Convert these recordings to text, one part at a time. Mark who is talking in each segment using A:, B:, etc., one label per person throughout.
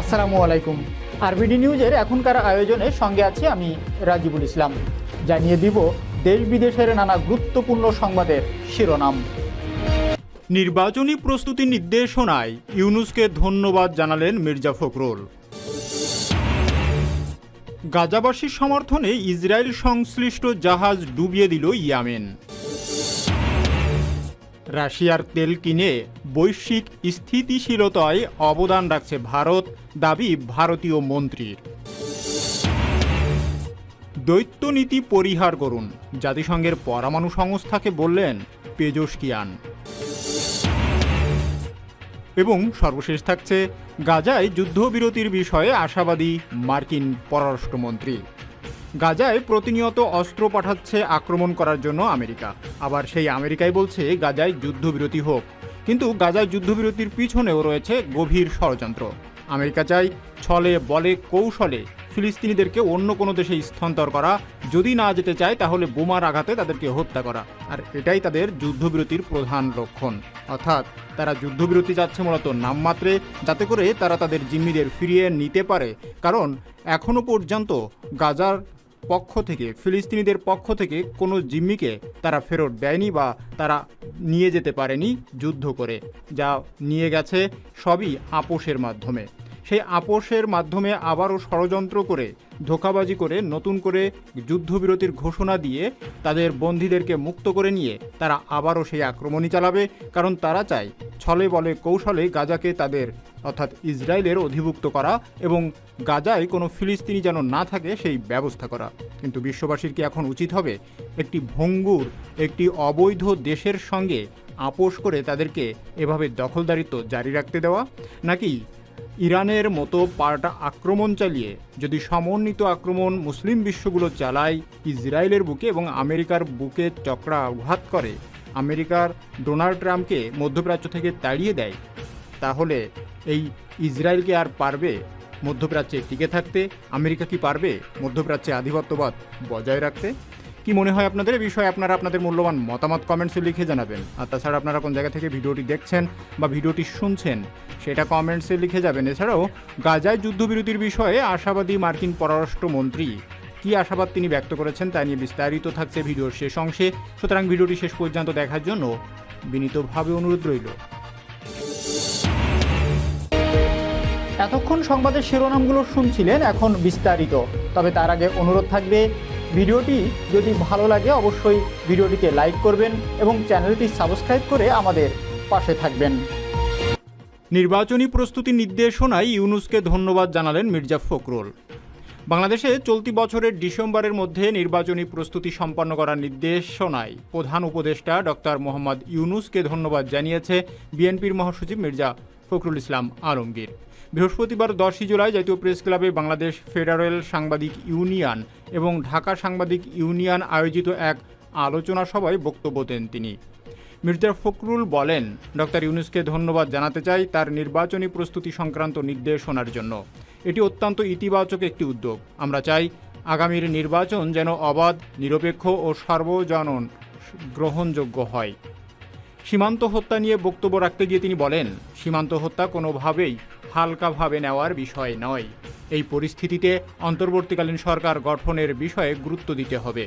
A: আসসালামু আলাইকুম। আরবিডি নিউজের এখনকার আয়োজনে সঙ্গে আছি আমি রাজিবুল ইসলাম। জানিয়ে দিব, দেশ বিদেশের নানা গুরুত্বপূর্ণ সংবাদের শিরোনাম। নির্বাচনী প্রস্তুতি নির্দেশনায় ইউনুসকে ধন্যবাদ জানালেন মির্জা ফখরুল। গাজাবাসীর সমর্থনে ইসরায়েল সংশ্লিষ্ট জাহাজ ডুবিয়ে দিল ইয়ামেন। রাশিয়ার তেল কিনে বৈশ্বিক স্থিতিশীলতায় অবদান রাখছে ভারত, দাবি ভারতীয় মন্ত্রীর। দৈত্যনীতি পরিহার করুন, জাতিসংঘের পরমাণু সংস্থাকে বললেন পেজোশকিয়ান। এবং সর্বশেষ থাকছে গাজায় যুদ্ধবিরতির বিষয়ে আশাবাদী মার্কিন পররাষ্ট্রমন্ত্রী। গাজায় প্রতিনিয়ত অস্ত্র পাঠাচ্ছে আক্রমণ করার জন্য আমেরিকা। আবার সেই আমেরিকাই বলছে গাজায় যুদ্ধবিরতি হোক। কিন্তু গাজায় যুদ্ধবিরতির পিছনেও রয়েছে গভীর ষড়যন্ত্র। আমেরিকা চাই ছলে বলে কৌশলে ফিলিস্তিনিদেরকে অন্য কোনো দেশে স্থানান্তর করা। যদি না যেতে চায়, তাহলে বোমার আঘাতে তাদেরকে হত্যা করা। আর এটাই তাদের যুদ্ধবিরতির প্রধান লক্ষণ। অর্থাৎ তারা যুদ্ধবিরতি যাচ্ছে মূলত নামমাত্রে, যাতে করে তারা তাদের জিম্মিদের ফিরিয়ে নিতে পারে। কারণ এখনও পর্যন্ত গাজার পক্ষ থেকে, ফিলিস্তিনিদের পক্ষ থেকে কোনো জিম্মিকে তারা ফেরত দেয়নি বা তারা নিয়ে যেতে পারেনি যুদ্ধ করে। যা নিয়ে গেছে সবই আপোষের মাধ্যমে। সেই আপোষের মাধ্যমে আবারও ষড়যন্ত্র করে, ধোকাবাজি করে, নতুন করে যুদ্ধবিরতির ঘোষণা দিয়ে তাদের বন্দীদেরকে মুক্ত করে নিয়ে তারা আবারও সেই আক্রমণই চালাবে। কারণ তারা চায় ছলে বলে কৌশলে গাজাকে তাদের অর্থাৎ ইসরায়েলের অধিভুক্ত করা এবং গাজায় কোনো ফিলিস্তিনি যেন না থাকে, সেই ব্যবস্থা করা। কিন্তু বিশ্ববাসীর কি এখন উচিত হবে একটি ভঙ্গুর, একটি অবৈধ দেশের সঙ্গে আপোষ করে তাদেরকে এভাবে দখলদারিত্ব জারি রাখতে দেওয়া? নাকি ইরানের মতো পাল্টা আক্রমণ চালিয়ে, যদি সমন্বিত আক্রমণ মুসলিম বিশ্বগুলো চালায়, ইসরায়েলের বুকে এবং আমেরিকার বুকে চক্রাঘাত করে, আমেরিকার ডোনাল্ড ট্রাম্পকে মধ্যপ্রাচ্য থেকে তাড়িয়ে দেয় তাহলে এই ইসরায়েলকে আর পারবে মধ্যপ্রাচ্যে টিকে থাকতে? আমেরিকা কি পারবে মধ্যপ্রাচ্যে আধিপত্যবাদ বজায় রাখতে? কি মনে হয় আপনাদের? এই বিষয়ে আপনারা আপনাদের মূল্যবান মতামত কমেন্টসে লিখে জানাবেন। আর তাছাড়া আপনারা কোন জায়গা থেকে ভিডিওটি দেখছেন বা ভিডিওটি শুনছেন, সেটা কমেন্টসে লিখে যাবেন। এছাড়াও গাজায় যুদ্ধবিরতির বিষয়ে আশাবাদী মার্কিন পররাষ্ট্রমন্ত্রী কি আশাবাদ তিনি ব্যক্ত করেছেন তা নিয়ে বিস্তারিত থাকছে ভিডিওর শেষ অংশে। সুতরাং ভিডিওটি শেষ পর্যন্ত দেখার জন্য বিনীতভাবে অনুরোধ রইল। এতক্ষণ সংবাদের শিরোনামগুলো শুনছিলেন এখন বিস্তারিত। তবে তার আগে অনুরোধ থাকবে, ভিডিওটি যদি ভালো লাগে অবশ্যই ভিডিওটিকে লাইক করবেন এবং চ্যানেলটি সাবস্ক্রাইব করে আমাদের পাশে থাকবেন। নির্বাচনী প্রস্তুতি নির্দেশনায় ইউনুসকে ধন্যবাদ জানালেন মির্জা ফখরুল। বাংলাদেশে চলতি বছরের ডিসেম্বরের মধ্যে নির্বাচনী প্রস্তুতি সম্পন্ন করার নির্দেশনায় প্রধান উপদেষ্টা ডক্টর মোহাম্মদ ইউনুসকে ধন্যবাদ জানিয়েছে বিএনপির মহাসচিব মির্জা ফখরুল ইসলাম আলমগীর। বৃহস্পতিবার দশই জুলাই জাতীয় প্রেস ক্লাবে বাংলাদেশ ফেডারেল সাংবাদিক ইউনিয়ন এবং ঢাকা সাংবাদিক ইউনিয়ন আয়োজিত এক আলোচনা সভায় বক্তব্য দেন তিনি। মির্জা ফখরুল বলেন, ডক্টর ইউনুসকে ধন্যবাদ জানাতে চাই তার নির্বাচনী প্রস্তুতি সংক্রান্ত নির্দেশনার জন্য। এটি অত্যন্ত ইতিবাচক একটি উদ্যোগ। আমরা চাই আগামীর নির্বাচন যেন অবাধ, নিরপেক্ষ ও সর্বজনন গ্রহণযোগ্য হয়। সীমান্ত হত্যা নিয়ে বক্তব্য রাখতে গিয়ে তিনি বলেন, সীমান্ত হত্যা কোনোভাবেই হালকাভাবে নেওয়ার বিষয় নয়। এই পরিস্থিতিতে অন্তর্বর্তীকালীন সরকার গঠনের বিষয়ে গুরুত্ব দিতে হবে।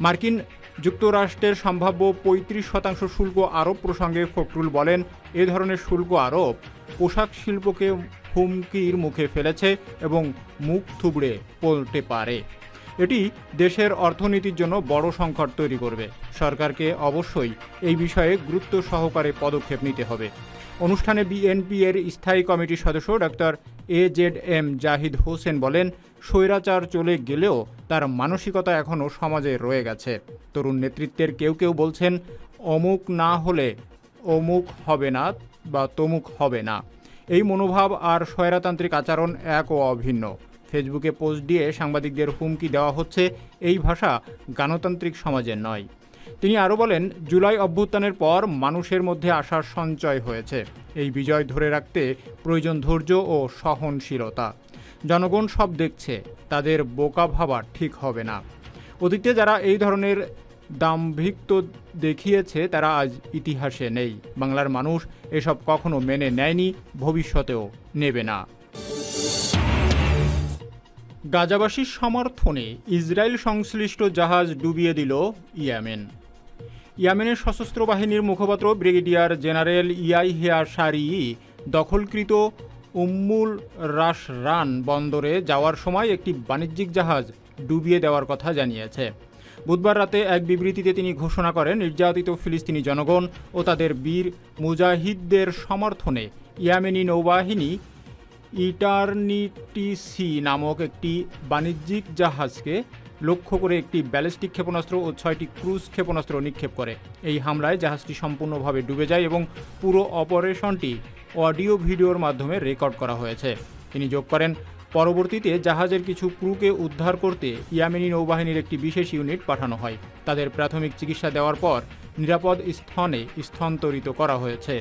A: মার্কিন যুক্তরাষ্ট্রের সম্ভাব্য পঁয়ত্রিশ শতাংশ শুল্ক আরোপ প্রসঙ্গে ফখরুল বলেন, এ ধরনের শুল্ক আরোপ পোশাক শিল্পকে হুমকির মুখে ফেলেছে এবং মুখ থুবড়ে পড়তে পারে। এটি দেশের অর্থনীতির জন্য বড় সংকট তৈরি করবে। সরকারকে অবশ্যই এই বিষয়ে গুরুত্ব সহকারে পদক্ষেপ নিতে হবে। অনুষ্ঠানে বিএনপি এর স্থায়ী কমিটির সদস্য doctor A Z M Zahid Hossain বলেন, স্বৈরাচার চলে গেলেও তার মানসিকতা এখনও সমাজে রয়ে গেছে। তরুণ নেতৃত্বের কেউ কেউ বলছেন, অমুক না হলে অমুক হবে না বা তমুক হবে না। এই মনোভাব আর স্বৈরাতান্ত্রিক আচরণ এক ও অভিন্ন। ফেসবুকে পোস্ট দিয়ে সাংবাদিকদের হুমকি দেওয়া হচ্ছে, এই ভাষা গণতান্ত্রিক সমাজের নয়। তিনি আরও বলেন, জুলাই অভ্যুত্থানের পর মানুষের মধ্যে আশার সঞ্চয় হয়েছে। এই বিজয় ধরে রাখতে প্রয়োজন ধৈর্য ও সহনশীলতা। জনগণ সব দেখছে, তাদের বোকা ভাবা ঠিক হবে না। অতীতে যারা এই ধরনের দাম্ভিক্ত দেখিয়েছে, তারা আজ ইতিহাসে নেই। বাংলার মানুষ এসব কখনো মেনে নেয়নি, ভবিষ্যতেও নেবে না। গাজাবাসীর সমর্থনে ইসরায়েল সংশ্লিষ্ট জাহাজ ডুবিয়ে দিল ইয়েমেন। ইয়েমেনের সশস্ত্র বাহিনীর মুখপাত্র ব্রিগেডিয়ার জেনারেল ইয়াইহিয়া সারি দখলকৃত উম্মুল রান বন্দরে যাওয়ার সময় একটি বাণিজ্যিক জাহাজ ডুবিয়ে দেওয়ার কথা জানিয়েছে। বুধবার রাতে এক বিবৃতিতে তিনি ঘোষণা করেন, নির্যাতিত ফিলিস্তিনি জনগণ ও তাদের বীর মুজাহিদদের সমর্থনে ইয়ামেনি নৌবাহিনী ইটার্নিটিসি নামক একটি বাণিজ্যিক জাহাজকে লক্ষ্য করে একটি ব্যালিস্টিক ক্ষেপণাস্ত্র ও ছয়টি ক্রুজ ক্ষেপণাস্ত্র নিক্ষেপ করে। এই হামলায় জাহাজটি সম্পূর্ণভাবে ডুবে যায় এবং পুরো অপারেশনটি অডিও ভিডিওর মাধ্যমে রেকর্ড করা হয়েছে। তিনি যোগ করেন, পরবর্তীতে জাহাজের কিছু ক্রুকে উদ্ধার করতে ইয়ামেনি নৌবাহিনীর একটি বিশেষ ইউনিট পাঠানো হয়। তাদের প্রাথমিক চিকিৎসা দেওয়ার পর নিরাপদ স্থানে স্থানান্তরিত করা হয়েছে।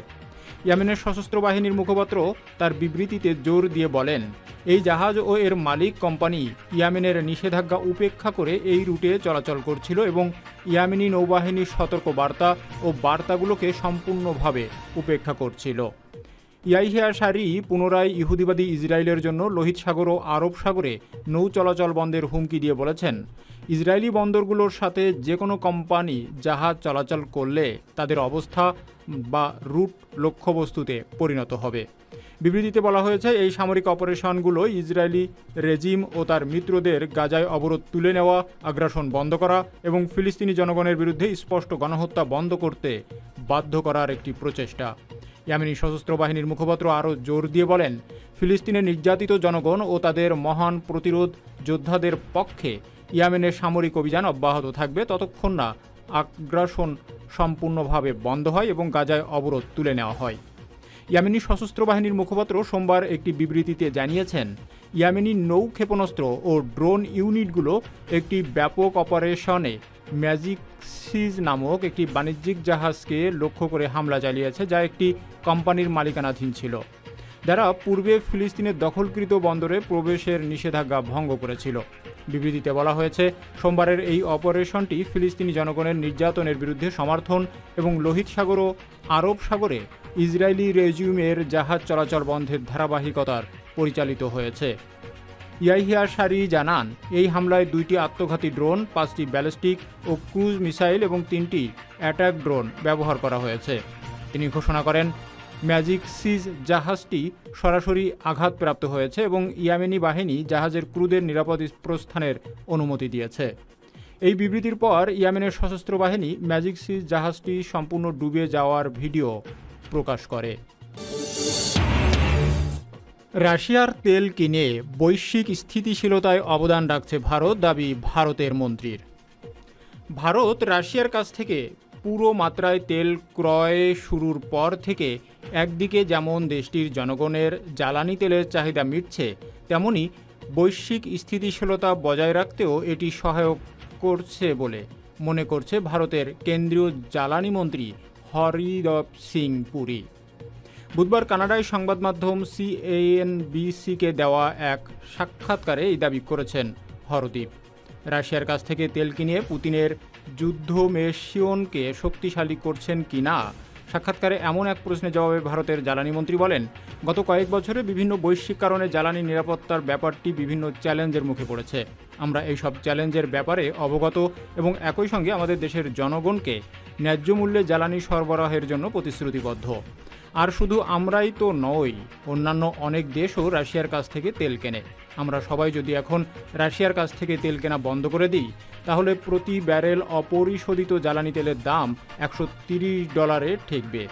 A: ইয়েমেনের সশস্ত্র বাহিনীর মুখপাত্র তার বিবৃতিতে জোর দিয়ে বলেন, এই জাহাজ ও এর মালিক কোম্পানি ইয়ামেনের নিষেধাজ্ঞা উপেক্ষা করে এই রুটে চলাচল করছিল এবং ইয়ামেনি নৌবাহিনীর সতর্ক বার্তা ও বার্তাগুলোকে সম্পূর্ণভাবে উপেক্ষা করছিল। ইয়াইহিয়া সারি পুনরায় ইহুদিবাদী ইসরায়েলের জন্য লোহিত সাগর ও আরব সাগরে নৌ চলাচল বন্ধের হুমকি দিয়ে বলেছেন। ইসরায়েলি বন্দরগুলোর সাথে যে কোনো কোম্পানি জাহাজ চলাচল করলে তাদের অবস্থা বা রুট লক্ষ্যবস্তুতে পরিণত হবে। বিবৃতিতে বলা হয়েছে, এই সামরিক অপারেশনগুলো ইসরায়েলি রেজিম ও তার মিত্রদের গাজায় অবরোধ তুলে নেওয়া, আগ্রাসন বন্ধ করা এবং ফিলিস্তিনি জনগণের বিরুদ্ধে স্পষ্ট গণহত্যা বন্ধ করতে বাধ্য করার একটি প্রচেষ্টা। ইয়ামেনি সশস্ত্র বাহিনীর মুখপাত্র আরও জোর দিয়ে বলেন, ফিলিস্তিনের নির্যাতিত জনগণ ও তাদের মহান প্রতিরোধ যোদ্ধাদের পক্ষে ইয়ামেনের সামরিক অভিযান অব্যাহত থাকবে ততক্ষণ না আগ্রাসন সম্পূর্ণভাবে বন্ধ হয় এবং গাজায় অবরোধ তুলে নেওয়া হয়। ইয়ামেনি সশস্ত্র বাহিনীর মুখপাত্র সোমবার একটি বিবৃতিতে জানিয়েছেন, ইয়ামেনি নৌ ক্ষেপণাস্ত্র ও ড্রোন ইউনিটগুলো একটি ব্যাপক অপারেশনে ম্যাজিক সিজ নামক একটি বাণিজ্যিক জাহাজকে লক্ষ্য করে হামলা চালিয়েছে, যা একটি কোম্পানির মালিকানাধীন ছিল। যারা পূর্বে ফিলিস্তিনের দখলকৃত বন্দরে প্রবেশের নিষেধাজ্ঞা ভঙ্গ করেছিল। বিবৃতিতে বলা হয়েছে, সোমবারের এই অপারেশনটি ফিলিস্তিনি জনগণের নির্যাতনের বিরুদ্ধে সমর্থন এবং লোহিত সাগর ও আরব সাগরে ইসরায়েলি রেজিউমের জাহাজ চলাচল বন্ধের ধারাবাহিকতার পরিচালিত হয়েছে। ইয়াহিয়া সারি জানান, এই হামলায় দুইটি আত্মঘাতী ড্রোন, পাঁচটি ব্যালিস্টিক ও ক্রুজ মিসাইল এবং তিনটি অ্যাটাক ড্রোন ব্যবহার করা হয়েছে। তিনি ঘোষণা করেন, ম্যাজিক সিজ জাহাজটি সরাসরি আঘাতপ্রাপ্ত হয়েছে এবং ইয়ামেনি বাহিনী জাহাজের ক্রুদের নিরাপদ প্রস্থানের অনুমতি দিয়েছে। এই বিবৃতির পর ইয়ামেনের সশস্ত্র বাহিনী ম্যাজিক সিজ জাহাজটি সম্পূর্ণ ডুবে যাওয়ার ভিডিও প্রকাশ করে। রাশিয়ার তেল কিনে বৈশ্বিক স্থিতিশীলতায় অবদান রাখছে ভারত, দাবি ভারতের মন্ত্রীর। ভারত রাশিয়ার কাছ থেকে পুরো মাত্রায় তেল ক্রয় শুরুর পর থেকে একদিকে যেমন দেশটির জনগণের জ্বালানি তেলের চাহিদা মিটছে, তেমনি বৈশ্বিক স্থিতিশীলতা বজায় রাখতেও এটি সহায়ক করছে বলে মনে করছে ভারতের কেন্দ্রীয় জ্বালানি মন্ত্রী হরিদপ সিং পুরী। বুধবার কানাডায় সংবাদ মাধ্যম সিএনবিসিকে দেওয়া এক সাক্ষাৎকারে এই দাবি করেছেন হরদীপ। রাশিয়ার কাছ থেকে তেল কিনে পুতিনের যুদ্ধ মেশিয়নকে শক্তিশালী করছেন কি না সাক্ষাৎকারে এমন এক প্রশ্নের জবাবে ভারতের জ্বালানি মন্ত্রী বলেন, গত কয়েক বছরে বিভিন্ন বৈশ্বিক কারণে জ্বালানি নিরাপত্তার ব্যাপারটি বিভিন্ন চ্যালেঞ্জের মুখে পড়েছে। আমরা এই সব চ্যালেঞ্জের ব্যাপারে অবগত এবং একই সঙ্গে আমাদের দেশের জনগণকে ন্যায্য মূল্যে জ্বালানি সরবরাহের জন্য প্রতিশ্রুতিবদ্ধ। আর শুধু আমরাই তো নই, অন্যান্য অনেক দেশও রাশিয়ার কাছ থেকে তেল কেনে। আমরা সবাই যদি এখন রাশিয়ার কাছ থেকে তেল কেনা বন্ধ করে দিই, তাহলে প্রতি ব্যারেল অপরিশোধিত জ্বালানি তেলের দাম একশো ডলারে ঠেকবে।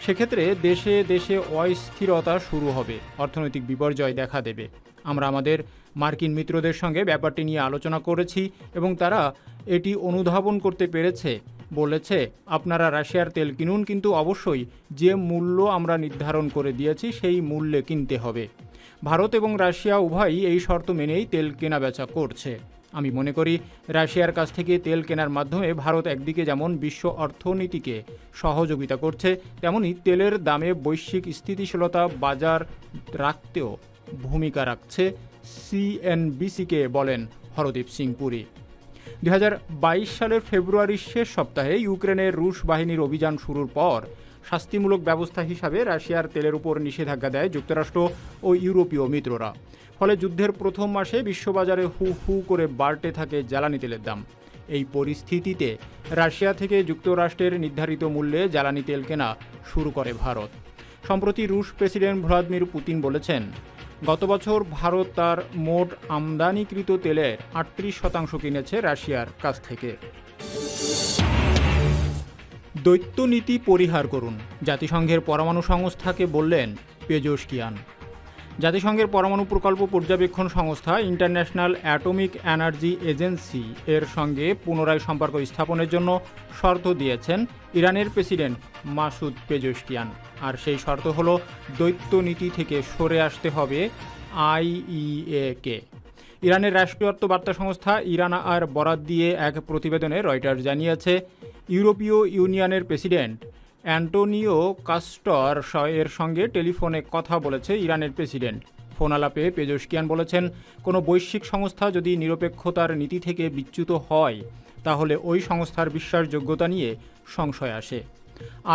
A: সেক্ষেত্রে দেশে দেশে অস্থিরতা শুরু হবে, অর্থনৈতিক বিপর্যয় দেখা দেবে। আমরা আমাদের মার্কিন মিত্রদের সঙ্গে ব্যাপারটি নিয়ে আলোচনা করেছি এবং তারা এটি অনুধাবন করতে পেরেছে। বলেছে, আপনারা রাশিয়ার তেল কিনুন, কিন্তু অবশ্যই যে মূল্য আমরা নির্ধারণ করে দিয়েছি সেই মূল্যে কিনতে হবে। ভারত এবং রাশিয়া উভয়ই এই শর্ত মেনেই তেল কেনাবেচা করছে। আমি মনে করি, রাশিয়ার কাছ থেকে তেল কেনার মাধ্যমে ভারত একদিকে যেমন বিশ্ব অর্থনীতিকে সহযোগিতা করছে, তেমনি তেলের দামে বৈশ্বিক স্থিতিশীলতা বাজার রাখতেও ভূমিকা রাখছে। সিএনবিসিকে বলেন হরদীপ সিং পুরী। দু হাজার বাইশ সালের ফেব্রুয়ারির শেষ সপ্তাহে ইউক্রেনের রুশ বাহিনীর অভিযান শুরুর পর শাস্তিমূলক ব্যবস্থা হিসাবে রাশিয়ার তেলের উপর নিষেধাজ্ঞা দেয় যুক্তরাষ্ট্র ও ইউরোপীয় মিত্ররা। ফলে যুদ্ধের প্রথম মাসে বিশ্ববাজারে হু হু করে বাড়তে থাকে জ্বালানি তেলের দাম। এই পরিস্থিতিতে রাশিয়া থেকে যুক্তরাষ্ট্রের নির্ধারিত মূল্যে জ্বালানি তেল কেনা শুরু করে ভারত। সম্প্রতি রুশ প্রেসিডেন্ট ভ্লাদিমির পুতিন বলেছেন গত বছর ভারত তার মোট আমদানিকৃত তেলের আটত্রিশ শতাংশ কিনেছে রাশিয়ার কাছ থেকে। দৈত্যনীতি পরিহার করুন। জাতিসংঘের পরমাণু সংস্থাকে বললেন পেজোশকিয়ান। জাতিসংঘের পরমাণু প্রকল্প পর্যবেক্ষণ সংস্থা ইন্টারন্যাশনাল অ্যাটমিক এনার্জি এজেন্সি এর সঙ্গে পুনরায় সম্পর্ক স্থাপনের জন্য শর্ত দিয়েছেন ইরানের প্রেসিডেন্ট মাসুদ পেজোশকিয়ান। আর সেই শর্ত হল দৈত্য নীতি থেকে সরে আসতে হবে আইইএ কে। ইরানের রাষ্ট্রীয়ত্ব বার্তা সংস্থা ইরানা আর বরাত দিয়ে এক প্রতিবেদনে রয়টার্স জানিয়েছে, ইউরোপীয় ইউনিয়নের প্রেসিডেন্ট অ্যান্টোনিও কাস্টর এর সঙ্গে টেলিফোনে কথা বলেছে ইরানের প্রেসিডেন্ট। ফোন আলাপে পেজোশকিয়ান বলেছেন, কোনো বৈশ্বিক সংস্থা যদি নিরপেক্ষতার নীতি থেকে বিচ্যুত হয়, তাহলে ওই সংস্থার বিশ্বাসযোগ্যতা নিয়ে সংশয় আসে।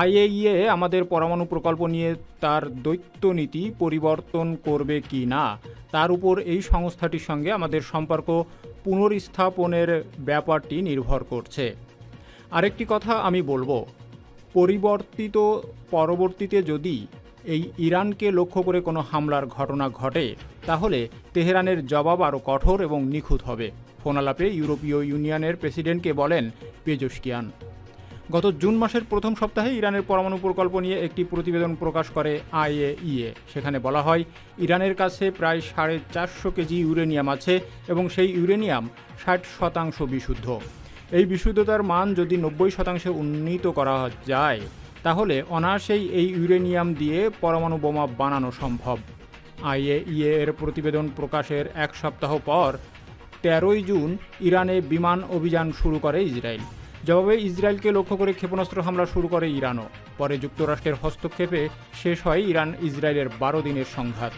A: আইএইএ আমাদের পরমাণু প্রকল্প নিয়ে তার দৈত্য নীতি পরিবর্তন করবে কি না, তার উপর এই সংস্থাটির সঙ্গে আমাদের সম্পর্ক পুনর্স্থাপনের ব্যাপারটি নির্ভর করছে। আরেকটি কথা আমি বলব পরিবর্তিত পরবর্তীতে যদি এই ইরানকে লক্ষ্য করে কোনো হামলার ঘটনা ঘটে, তাহলে তেহরানের জবাব আরও কঠোর এবং নিখুঁত হবে, ফোনালাপে ইউরোপীয় ইউনিয়নের প্রেসিডেন্টকে বলেন পেজোশকিয়ান। গত জুন মাসের প্রথম সপ্তাহে ইরানের পরমাণু প্রকল্প নিয়ে একটি প্রতিবেদন প্রকাশ করে আইএইএ। সেখানে বলা হয়, ইরানের কাছে প্রায় সাড়ে চারশো কেজি ইউরেনিয়াম আছে এবং সেই ইউরেনিয়াম ষাট শতাংশ বিশুদ্ধ। এই বিশুদ্ধতার মান যদি নব্বই শতাংশে উন্নীত করা যায়, তাহলে অনায়াসেই এই ইউরেনিয়াম দিয়ে পরমাণু বোমা বানানো সম্ভব। আইএইএ এর প্রতিবেদন প্রকাশের এক সপ্তাহ পর, তেরোই জুন ইরানে বিমান অভিযান শুরু করে ইসরায়েল। জবাবে ইসরায়েলকে লক্ষ্য করে ক্ষেপণাস্ত্র হামলা শুরু করে ইরানও। পরে যুক্তরাষ্ট্রের হস্তক্ষেপে শেষ হয় ইরান ইসরায়েলের বারো দিনের সংঘাত।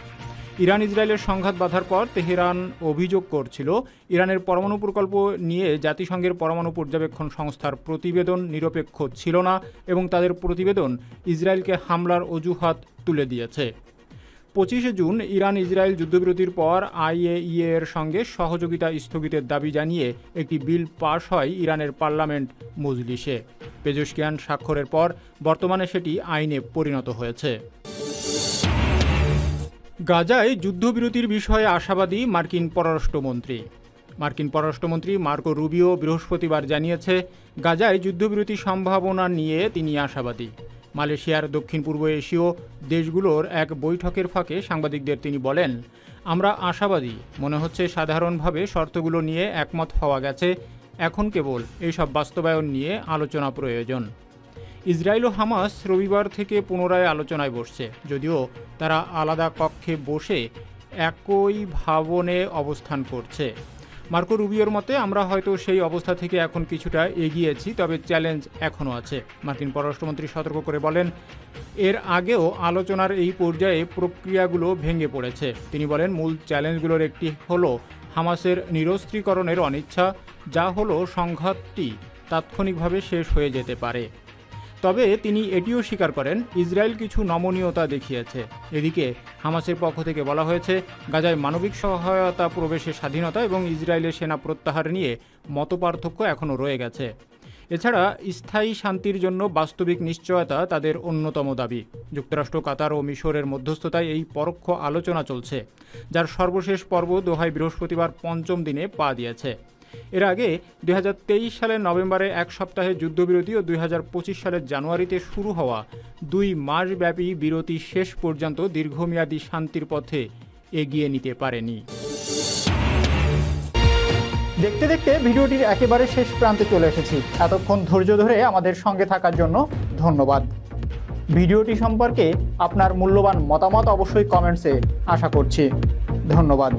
A: ইরান ইসরায়েলের সংঘাত বাধার পর তেহরান অভিযোগ করছিল, ইরানের পরমাণু প্রকল্প নিয়ে জাতিসংঘের পরমাণু পর্যবেক্ষণ সংস্থার প্রতিবেদন নিরপেক্ষ ছিল না এবং তাদের প্রতিবেদন ইসরায়েলকে হামলার অজুহাত তুলে দিয়েছে। পঁচিশে জুন ইরান ইসরায়েল যুদ্ধবিরতির পর আইএইএ এর সঙ্গে সহযোগিতা স্থগিতের দাবি জানিয়ে একটি বিল পাশ হয় ইরানের পার্লামেন্ট মজলিসে। পেজোশকিয়ান স্বাক্ষরের পর বর্তমানে সেটি আইনে পরিণত হয়েছে। গাজায় যুদ্ধবিরতির বিষয়ে আশাবাদী মার্কিন পররাষ্ট্রমন্ত্রী। মার্কিন পররাষ্ট্রমন্ত্রী মার্কো রুবিও বৃহস্পতিবার জানিয়েছে, গাজায় যুদ্ধবিরতি সম্ভাবনা নিয়ে তিনি আশাবাদী। মালয়েশিয়ার দক্ষিণ পূর্ব এশীয় দেশগুলোর এক বৈঠকের ফাঁকে সাংবাদিকদের তিনি বলেন, আমরা আশাবাদী। মনে হচ্ছে সাধারণভাবে শর্তগুলো নিয়ে একমত হওয়া গেছে। এখন কেবল এইসব বাস্তবায়ন নিয়ে আলোচনা প্রয়োজন। ইসরায়েল ও হামাস রবিবার থেকে পুনরায় আলোচনায় বসছে। যদিও তারা আলাদা কক্ষে বসে একই ভাবনে অবস্থান করছে। মার্কো রুবিওর মতে, আমরা হয়তো সেই অবস্থা থেকে এখন কিছুটা এগিয়েছি, তবে চ্যালেঞ্জ এখনও আছে। মার্কিন পররাষ্ট্রমন্ত্রী সতর্ক করে বলেন, এর আগেও আলোচনার এই পর্যায়ে প্রক্রিয়াগুলো ভেঙে পড়েছে। তিনি বলেন, মূল চ্যালেঞ্জগুলোর একটি হলো হামাসের নিরস্ত্রীকরণের অনিচ্ছা, যা হলো সংঘাতটি তাৎক্ষণিকভাবে শেষ হয়ে যেতে পারে। তবে তিনি এটিও স্বীকার করেন, ইসরায়েল কিছু নমনীয়তা দেখিয়েছে। এদিকে হামাসের পক্ষ থেকে বলা হয়েছে, গাজায় মানবিক সহায়তা, প্রবেশের স্বাধীনতা এবং ইসরায়েলের সেনা প্রত্যাহার নিয়ে মতপার্থক্য এখনও রয়ে গেছে। এছাড়া স্থায়ী শান্তির জন্য বাস্তবিক নিশ্চয়তা তাদের অন্যতম দাবি। যুক্তরাষ্ট্র, কাতার ও মিশরের মধ্যস্থতায় এই পরোক্ষ আলোচনা চলছে, যার সর্বশেষ পর্ব দোহায় বৃহস্পতিবার পঞ্চম দিনে পা দিয়েছে। এর আগে দুই হাজার তেইশ সালের নভেম্বরে এক সপ্তাহে যুদ্ধবিরতি ও দুই হাজার পঁচিশ সালের জানুয়ারিতে শুরু হওয়া দুই মাসব্যাপী বিরতি শেষ পর্যন্ত দীর্ঘমেয়াদী শান্তির পথে এগিয়ে নিতে পারেনি। দেখতে দেখতে ভিডিওটির একেবারে শেষ প্রান্তে চলে এসেছি। এতক্ষণ ধৈর্য ধরে আমাদের সঙ্গে থাকার জন্য ধন্যবাদ। ভিডিওটি সম্পর্কে আপনার মূল্যবান মতামত অবশ্যই কমেন্টসে আশা করছি। ধন্যবাদ।